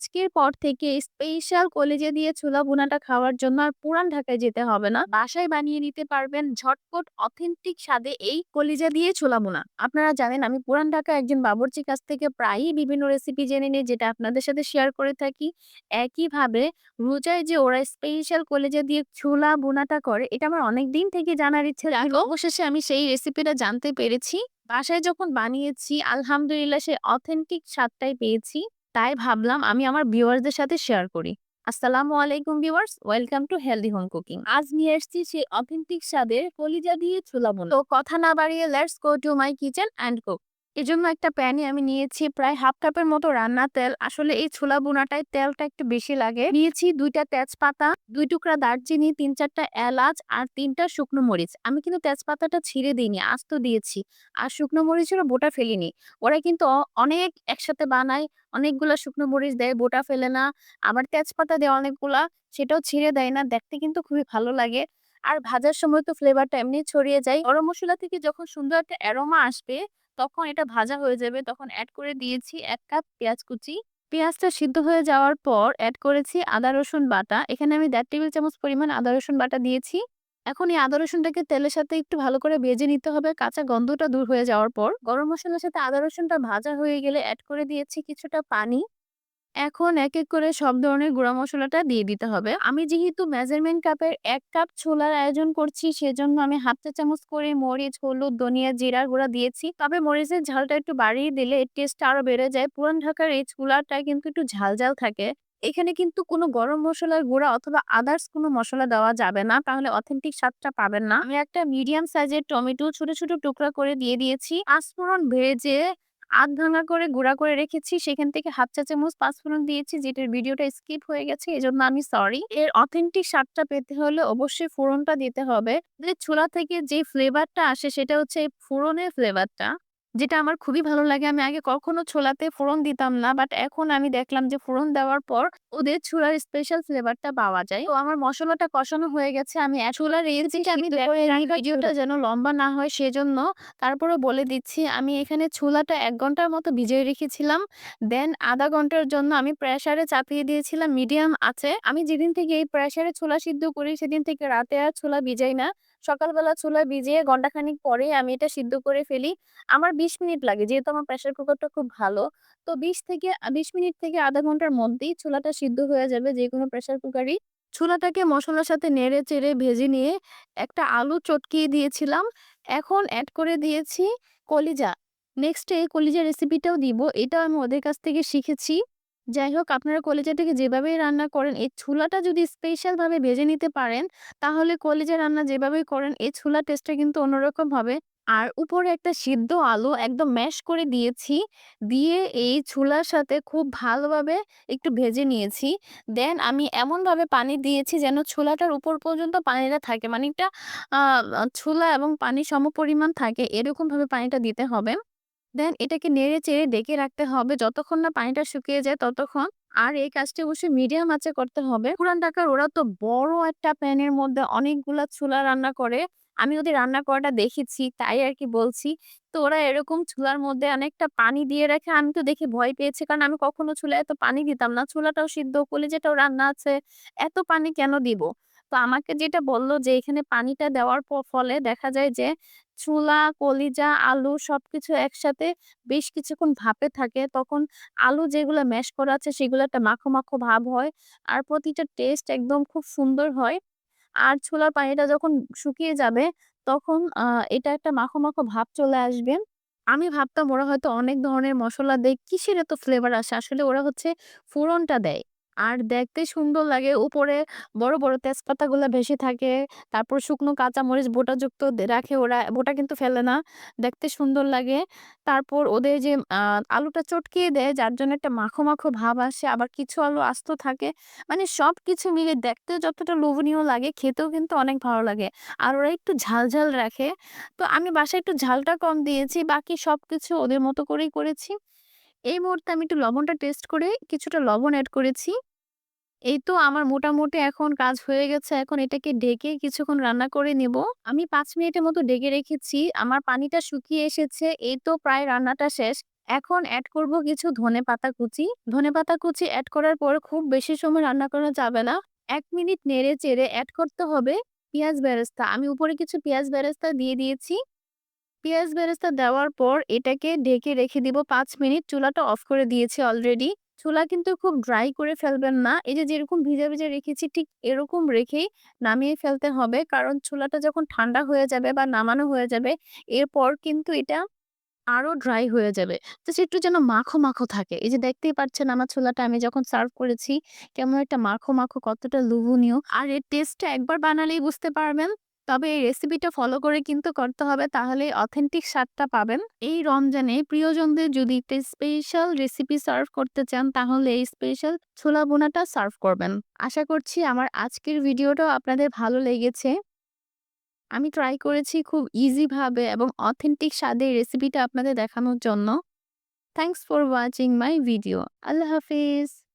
আজকের পর থেকে স্পেশাল কলিজা দিয়ে ছোলা ভুনাটা খাওয়ার জন্য আর পুরান ঢাকায় যেতে হবে না। বাসায় বানিয়ে নিতে পারবেন ঝটপট অথেন্টিক স্বাদে এই কলিজা দিয়ে ছোলা ভুনা। আপনারা জানেন আমি পুরান ঢাকায় একজন বাবুর্চির কাছ থেকে প্রায়ই বিভিন্ন রেসিপি জেনে নিই যেটা আপনাদের সাথে শেয়ার করে থাকি। একইভাবে রোজায় যে ওরা স্পেশাল কলিজা দিয়ে ছোলা ভুনাটা করে এটা আমার অনেক দিন থেকে জানার ইচ্ছে। অবশেষে আমি সেই রেসিপিটা জানতে পেরেছি। বাসায় যখন বানিয়েছি আলহামদুলিল্লাহ সে অথেন্টিক স্বাদটাই পেয়েছি। তাই ভাবলাম আমি আমার ভিউয়ার্সদের সাথে শেয়ার করি। আসসালামু আলাইকুম viewers, welcome to healthy home cooking. আজ নিয়ে এসেছি সেই অথেন্টিক স্বাদের কলিজা দিয়ে ছোলা। তো কথা না বাড়িয়ে let's go to my kitchen and cook. এজন্য একটা প্যানে আমি নিয়েছি প্রায় হাফ কাপের মতো রান্না তেল। আসলে এই ছোলা ভুনাটায় তেলটা একটু বেশি লাগে। নিয়েছি দুইটা তেজপাতা, দুই টুকরা দারচিনি, তিন চারটা এলাচ আর তিনটা শুকনো মরিচ। আমি কিন্তু তেজপাতাটা ছিঁড়ে দিইনি, আস্ত দিয়েছি। আর শুকনো মরিচেরও বোটা ফেলিনি। ওরা কিন্তু অনেক একসাথে বানায়, অনেকগুলা শুকনো মরিচ দেয়, বোটা ফেলে না। আবার তেজপাতা দেয় অনেকগুলা, সেটাও ছিঁড়ে দেয় না। দেখতে কিন্তু খুবই ভালো লাগে। আর ভাজার সময় তো ফ্লেভারটা এমনি ছড়িয়ে যায়। গরম মশলা থেকে যখন সুন্দর একটা অ্যারোমা আসবে, তখন এটা ভাজা হয়ে যাবে। তখন অ্যাড করে দিয়েছি এক কাপ পেঁয়াজ কুচি। পেঁয়াজটা সিদ্ধ হয়ে যাওয়ার পর অ্যাড করেছি আদা, রসুন বাটা। এখানে আমি দেড় টেবিল চামচ পরিমাণ আদা, রসুন বাটা দিয়েছি। এখন এই আদা, রসুনটাকে তেলের সাথে একটু ভালো করে ভেজে নিতে হবে কাঁচা গন্ধটা দূর হয়ে যাওয়ার পর। গরম মশলার সাথে আদা, রসুনটা ভাজা হয়ে গেলে অ্যাড করে দিয়েছি কিছুটা পানি। এখন এক, এক করে সব ধরনের গুঁড়া মশলাটা দিয়ে দিতে হবে। আমি যেহেতু মেজারমেন্ট কাপের এক কাপ ছোলার আয়োজন করছি সেজন্য আমি হাফ চা চামচ করে মরিচ, হলুদ, ধনিয়া, জিরার গুঁড়া দিয়েছি। তবে মরিচের ঝালটা একটু বাড়িয়ে দিলে এর টেস্টটা আরও বেড়ে যায়। পুরান ঢাকার এই ছোলাটা কিন্তু একটু ঝাল, ঝাল থাকে। এখানে কিন্তু কোনো গরম মশলার গুঁড়া অথবা আদার্স কোনো মশলা দেওয়া যাবে না। তাহলে অথেন্টিক স্বাদটা পাবেন না। আমি একটা মিডিয়াম সাইজের টমেটো ছোট, ছোট টুকরা করে দিয়ে দিয়েছি। পাঁচফোড়ন ভেজে আধ ভাঙা করে গুঁড়া করে রেখেছি। সেখান থেকে হাফ চা চামচ পাঁচফোড়ন দিয়েছি, যেটার ভিডিওটা স্কিপ হয়ে গেছে, এজন্য আমি সরি। এর অথেন্টিক স্বাদটা পেতে হলে অবশ্যই ফোড়নটা দিতে হবে। ছোলা থেকে যে ফ্লেভারটা আসে, সেটা হচ্ছে ফোড়নের ফ্লেভারটা। যেটা আমার খুবই ভালো লাগে। আমি আগে কখনো ছোলাতে ফোড়ন দিতাম না। বাট এখন আমি দেখলাম যে ফোড়ন দেওয়ার পর ওদের ছোলার স্পেশাল ফ্লেভারটা পাওয়া যায়। তো আমার মশলাটা কষানো হয়ে গেছে। আমি ছোলার রেসিপিটা আমি ভিডিওটা যেন লম্বা না হয় সেজন্য তারপরেও বলে দিচ্ছি আমি এখানে ছোলাটা এক ঘণ্টার মতো ভিজিয়ে রেখেছিলাম। দেন আধা ঘণ্টার জন্য আমি প্রেসারে চাপিয়ে দিয়েছিলাম মিডিয়াম আছে আমি যেদিন থেকে এই প্রেসারে ছোলা সিদ্ধ করি সেদিন থেকে রাতে আর ছোলা ভিজাই না। সকালবেলা ছোলা ভিজিয়ে ঘন্টাখানিক পরেই আমি এটা সিদ্ধ করে ফেলি। আমার ২০ মিনিট লাগে, যেহেতু আমার প্রেসার কুকারটা খুব ভালো। তো ২০ থেকে, বিশ মিনিট থেকে ০.৫ ঘণ্টার মধ্যেই ছোলাটা সিদ্ধ হয়ে যাবে যে কোনো প্রেসার কুকারই। ছোলাটাকে মশলার সাথে নেড়ে চেড়ে ভেজে নিয়ে একটা আলু চটকিয়ে দিয়েছিলাম। এখন অ্যাড করে দিয়েছি কলিজা। নেক্সটে এ কলিজার রেসিপিটাও দিব। এটাও আমি ওদের কাছ থেকে শিখেছি। যাই হোক, আপনারা কলিজাটাকে যেভাবেই রান্না করেন, এই ছোলাটা যদি স্পেশাল ভাবে ভেজে নিতে পারেন, তাহলে কলিজা রান্না যেভাবেই করেন, এই ছোলার টেস্টটা কিন্তু অন্যরকম হবে। আর উপরে একটা সিদ্ধ আলু একদম ম্যাশ করে দিয়েছি। দিয়ে এই ছোলার সাথে খুব ভালোভাবে একটু ভেজে নিয়েছি। দেন আমি এমনভাবে পানি দিয়েছি যেন ছোলাটার উপর পর্যন্ত পানিটা থাকে। মানে একটা ছোলা এবং পানি সমপরিমাণ থাকে, এরকমভাবে পানিটা দিতে হবে। দেন এটাকে নেড়ে চেড়ে ডেকে রাখতে হবে যতক্ষণ না পানিটা শুকিয়ে যায় ততক্ষণ। আর এই কাজটি অবশ্যই মিডিয়াম আঁচে করতে হবে। পুরান ঢাকার ওরা তো বড় একটা প্যানের মধ্যে অনেকগুলা ছোলা রান্না করে। আমি ওদের রান্না করাটা দেখেছি তাই আর কি বলছি। তো ওরা এরকম চুলার মধ্যে অনেকটা পানি দিয়ে রাখে। আমি তো দেখে ভয় পেয়েছি কারণ আমি কখনো চুলায় এত পানি দিতাম না। ছোলাটাও সিদ্ধ, কলিজাটাও রান্না আছে। এত পানি কেন দিব? তো আমাকে যেটা বলল যে এখানে পানিটা দেওয়ার ফলে দেখা যায় যে ছোলা, কলিজা, আলু সবকিছু একসাথে বেশ কিছুক্ষণ ভাপে থাকে। তখন আলু যেগুলো ম্যাশ করা আছে সেগুলো একটা মাখো, মাখো ভাব হয়। আর প্রতিটা টেস্ট একদম খুব সুন্দর হয়। আর ছোলার পানিটা যখন শুকিয়ে যাবে তখন এটা একটা মাখো, মাখো ভাব চলে আসবে। আমি ভাবতাম ওরা হয়তো অনেক ধরনের মশলা দেয়। কিসের এত ফ্লেভার আসে? আসলে ওরা হচ্ছে ফোড়নটা দেয়। আর দেখতে সুন্দর লাগে। উপরে বড়, বড় তেজপাতাগুলা ভেসে থাকে। তারপর শুকনো কাঁচামরিচ বোটাযুক্ত রাখে ওরা। বোটা কিন্তু ফেলে না। দেখতে সুন্দর লাগে। তারপর ওদের যে আলুটা চটকিয়ে দেয় যার জন্য একটা মাখো, মাখো ভাব আসে। আবার কিছু আলু আস্ত থাকে। মানে সব কিছু মিলে দেখতেও যতটা লোভনীয় লাগে খেতেও কিন্তু অনেক ভালো লাগে। আর ওরা একটু ঝাল, ঝাল রাখে। তো আমি বাসায় একটু ঝালটা কম দিয়েছি। বাকি সব কিছু ওদের মতো করেই করেছি। এই মুহূর্তে আমি একটু লবণটা টেস্ট করে কিছুটা লবণ অ্যাড করেছি। এই তো আমার মোটামুটি এখন কাজ হয়ে গেছে। এখন এটাকে ঢেকে কিছুক্ষণ রান্না করে নেব। আমি পাঁচ মিনিটের মতো ঢেকে রেখেছি। আমার পানিটা শুকিয়ে এসেছে। এই তো প্রায় রান্নাটা শেষ। এখন অ্যাড করব কিছু ধনেপাতা কুচি। ধনেপাতা কুচি অ্যাড করার পর খুব বেশি সময় রান্না করা যাবে না। এক মিনিট নেড়ে চেড়ে অ্যাড করতে হবে পেঁয়াজ বেরেস্তা। আমি উপরে কিছু পেঁয়াজ বেরেস্তা দিয়ে দিয়েছি। পেঁয়াজ বেরেস্তা দেওয়ার পর এটাকে ঢেকে রেখে দিব পাঁচ মিনিট। চুলাটা অফ করে দিয়েছি অলরেডি। চুলা কিন্তু খুব ড্রাই করে ফেলবেন না। এই যে যেরকম ভিজা, ভিজা রেখেছি ঠিক এরকম রেখেই নামিয়ে ফেলতে হবে। কারণ চুলাটা যখন ঠান্ডা হয়ে যাবে বা নামানো হয়ে যাবে এরপর কিন্তু এটা আরও ড্রাই হয়ে যাবে। জাস্ট একটু যেন মাখো, মাখো থাকে। এই যে দেখতেই পাচ্ছেন আমার ছোলাটা আমি যখন সার্ভ করেছি কেমন একটা মাখো, মাখো কতটা লোভনীয়। আর এর টেস্টটা একবার বানালেই বুঝতে পারবেন। তবে এই রেসিপিটা ফলো করে কিন্তু করতে হবে তাহলে অথেন্টিক স্বাদটা পাবেন। এই রমজানে প্রিয়জনদের যদি একটা স্পেশাল রেসিপি সার্ভ করতে চান, তাহলে এই স্পেশাল ছোলা বোনাটা সার্ভ করবেন। আশা করছি আমার আজকের ভিডিওটাও আপনাদের ভালো লেগেছে। আমি ট্রাই করেছি খুব ইজিভাবে এবং অথেন্টিক স্বাদে এই রেসিপিটা আপনাদের দেখানোর জন্য। Thanks for watching my video. Allah Hafiz.